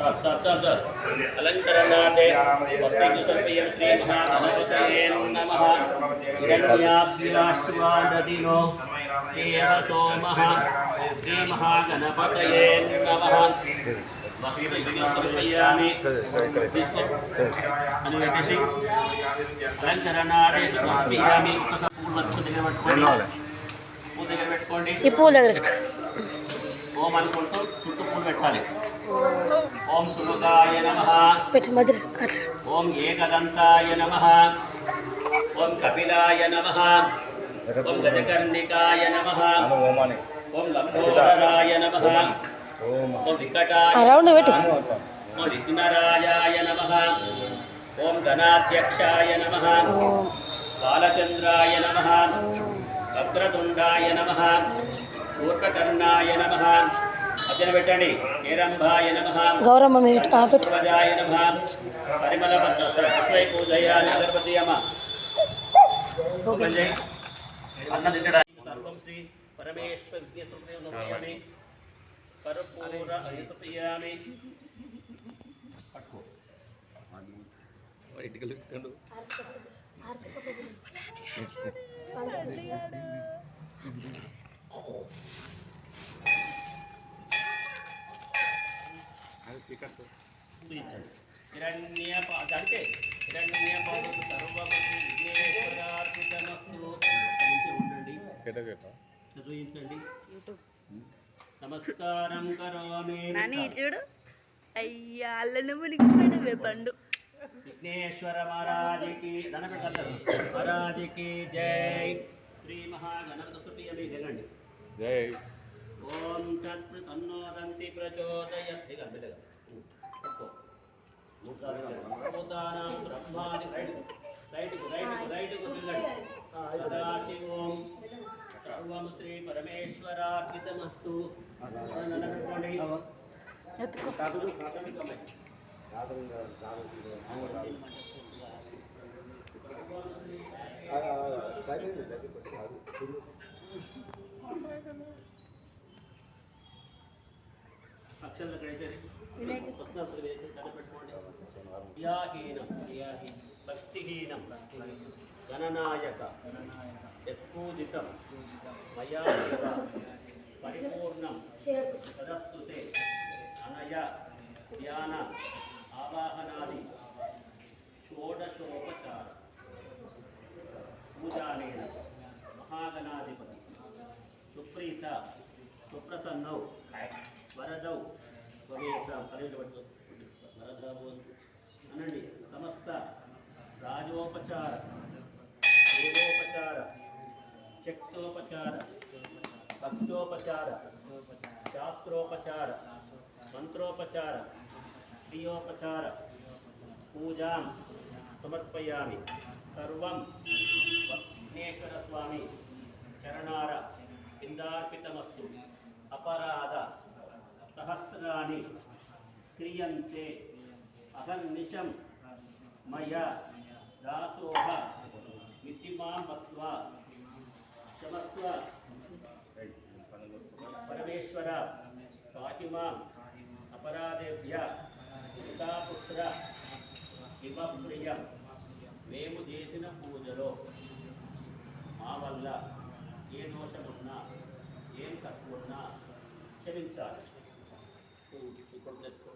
నమః సార్ సార్ సార్ సార్ అలంకరణాదే భక్తికి సమర్పయం శ్రీ మహాగణపతయే నమః హిరణ్యాభ్యాశ్వాదదినో దేవ సోమః శ్రీ మహాగణపతయే నమః భక్తికి సమర్పయామి తీసుకో అని పెట్టేసి అలంకరణాదే సమర్పయామి ఒకసారి పూలు పట్టుకుని దగ్గర పట్టుకోండి పూల దగ్గర పెట్టుకోండి ఈ పూల దగ్గర పెట్టుకో. ఓం అనుకుంటూ చుట్టూ పూలు పెట్టాలి ఓం సుముఖాయ నమ. ఓం ఏకదంతాయ నమ. ఓం కపిలాయ నమ. ఓం గజకర్ణికాయ నమ. ఓం లంబోదరాయ నమ. ఓం వికటాయ ఓం విఘ్నరాజాయ నమ. ఓం గణాధ్యక్షాయ నమ. బాలచంద్రాయ నమ. వక్రతుండాయ నమ. శూర్పకర్ణాయ నమ. అర్చన పెట్టండి. హేరంభాయ నమ. గౌరమ్మ మీద పెట్టు. ఆ పెట్టు. పూర్వజాయ నమ. పరిమళ పుష్పై పూజయామి అగరబత్తి అమ్మ. ఓపెన్ చేయి అన్న తిట్టడానికి సర్వం శ్రీ పరమేశ్వర విద్యసుప్రియం నమయామి కర్పూర అయుతప్రియామి పట్టుకో. హిరణ్య అంటే హిరణ్య పాదకు సర్వపతి విఘ్నేశ్వరార్పితమస్తు కలిసి ఉండండి చదివించండి నమస్కారం కరోమి నాని చూడు అయ్యా అల్లను మునిగిపోయినవే పండు విఘ్నేశ్వర మహారాజుకి ధనపెట్టాలి మహారాజుకి జై శ్రీ మహాగణపతి సుప్రియమి జగండి ఓం తత్ తన్నోదంతి ప్రచోదయత్. పట్టుకో. భూతానాం బ్రహ్మాది రైట్ రైట్కు రైట్కు రైట్కు తిరగండి సదాశివం సర్వం శ్రీ పరమేశ్వరార్పితమస్తు నిలబెట్టుకోండి ఎత్తుకో అక్షరాలు వేసేది పుస్తకాలు వేసి కనిపెట్టుకోండి క్రియాహీనం క్రియాహీనం భక్తిహీనం. గణనాయక యత్పూజితం మయా పరిపూర్ణం తదస్తుతే అనయ ధ్యాన ఆవాహనాది షోడశోపచార పూజానేన మహాగణాధిపతి సుప్రీత సుప్రసన్నౌ వరదౌ భవేషాం పరిపట్టు వరదౌ అనండి సమస్త రాజోపచార దేవోపచార శక్తోపచార భక్తోపచార శాస్త్రోపచార మంత్రోపచార క్రియోపచార పూజాం సమర్పయామి. సర్వం విఘ్నేశ్వర స్వామి చరణార ఇందార్పితమస్తు అపరాధ సహస్రాన్ని క్రియంతే. అహర్నిశం మయ దాసోహ మితిమాం మత్వా పరమేశ్వర పాహిమాం అపరాధేభ్య. పితాపుత్ర హిమప్రియం మేము చేసిన పూజలో మా వల్ల ఏ దోషమున్నా ఏం తక్కువన్నా క్షమించాలి. నువ్వు ఇప్పుడు తెచ్చుకో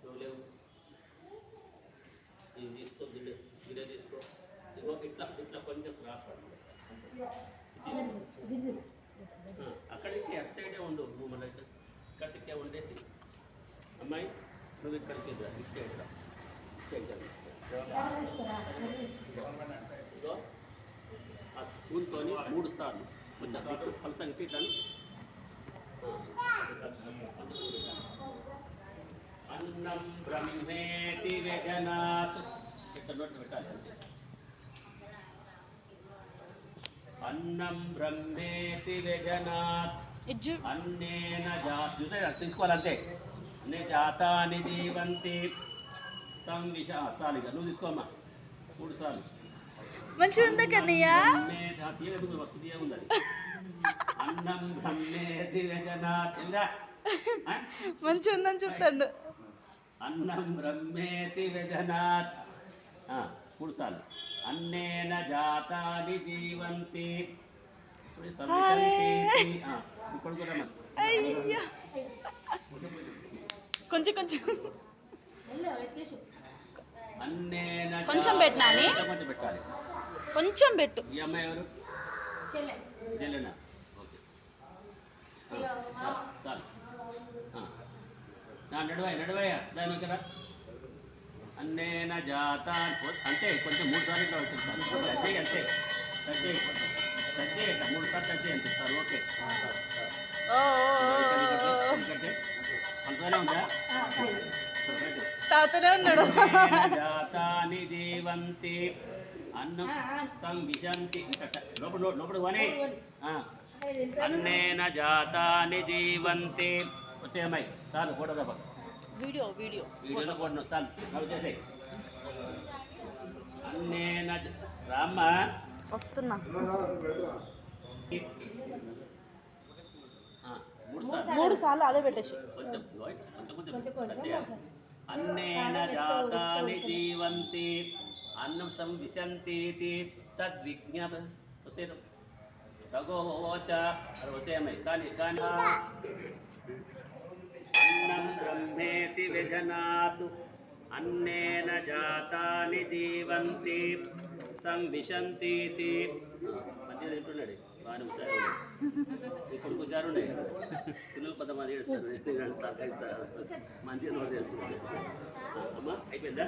నువ్వు లేవు ఇది తీసుకో గిన్నె గిన్నె తీసుకో ఇదిగో ఇట్లా ఇట్లా కొంచెం రాపడు అక్కడికి అటు సైడే ఉండు నువ్వు మన ఇక్కడికే ఉండేసి అమ్మాయి నువ్వు ఇక్కడికి రా ఇటు సైడ్ రా ఇటు సైడ్ రా. ఇదిగో ఆ స్పూన్తోని మూడు సార్లు కొంచెం ఇటు ఫలసంగా తీటాను అన్నం బ్రహ్మేతి వ్యజనాత్. ఇక్కడ నోట్లు పెట్టాలి. అంతే అన్నం బ్రహ్మేతి వ్యజనాత్. అన్నేన జాత తీసుకోవాలంతే అన్నే జాతాని జీవంతి. సంవిష ఇక నువ్వు తీసుకోమ్మా. మూడు సార్లు. మంచిగా ఉందా కన్నయ్య? మంచిగా ఉందని చూస్తాడు. అన్నం బ్రహ్మేతి వ్యజనాత్ మూడు సార్లు. అన్నేన జాతాని జీవంతి. కొంచెం? కొంచెం. కొంచెం పెట్టాలి. కొంచెం పెట్టు. అన్నేన జాత అంతే కొంచెం మూడు సార్లు ఇట్లా వచ్చేస్తారు అంతే అంతే టచ్ చేయి టచ్ మూడు సార్లు టచ్ చేయి అనిపిస్తారు ఓకే. ఓ, ఓ, ఓ, ఓ. అంతనే ఉందా? తాతనే ఉన్నాడు. జాతాని జీవంతి అన్నం లోపల లోపల- లోపల పోనీ. ఆ. అన్నేన జాతాని జీవంతి. వచ్చే అమ్మాయి. చాలు ఫోటో తప్ప వీడియో వీడియో. వీడియోలో ఫోటో చాలు నవ్వు చేసేయి. అన్నేన జ- రామ్మ. వస్తున్నా. మూడు సార్లు. అదే పెట్టేసి. కొంచెం కొంచెం కొంచెం టచ్ చేయాలి. అన్నేన జాతాని జీవంతి అన్నం సంవిశంతీతి తద్విజ్ఞాప వసేరు తగోవోచ అది వచ్చేయమ్మాయి కానీ కానీ అన్నం బ్రహ్మేతి వ్యజనాతు అన్నేన జాతాని జీవంతి సంవిశంతీతి మంచిగా తింటున్నాడు బాగానే ఇప్పుడు హుషారు ఉన్నాయి పిల్లలు కొంతమంది ఏడుస్తారు మంచిగా నోట్ చేస్తున్నారు అమ్మా అయిపోయిందా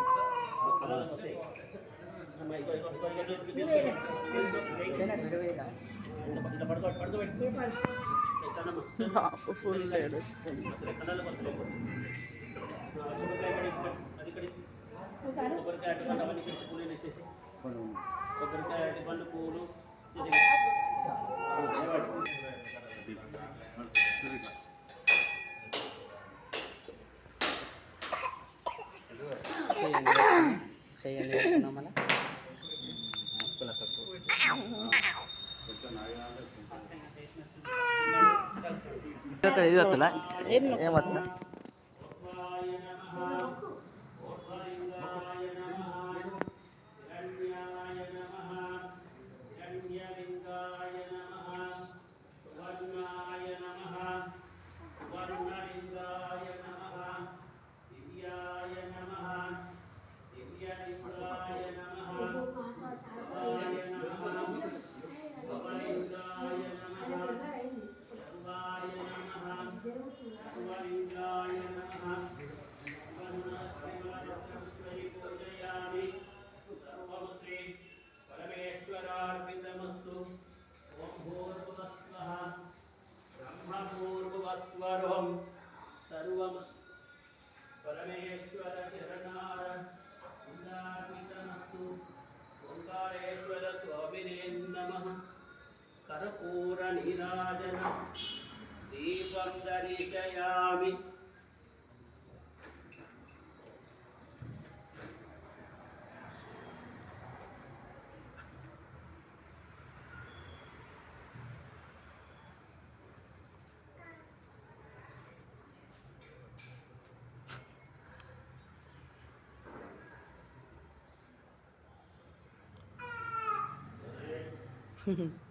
బాబు ఫుల్ ఏడుస్తుంది కొబ్బరికాయ పండు అవన్నీ పూలు కొబ్బరికాయ పండు పూలు ఏం ఏమవుతుందా పరమేశ్వరార్పితమస్తు ఓం భూర్భువస్వః బ్రహ్మపూర్వస్వరం సర్వం పరమేశ్వర చరణార ఉండార్పితమస్తు ఓంకారేశ్వర స్వామినే నమః కర్పూర दीपं दर्शयामि Mm-hmm.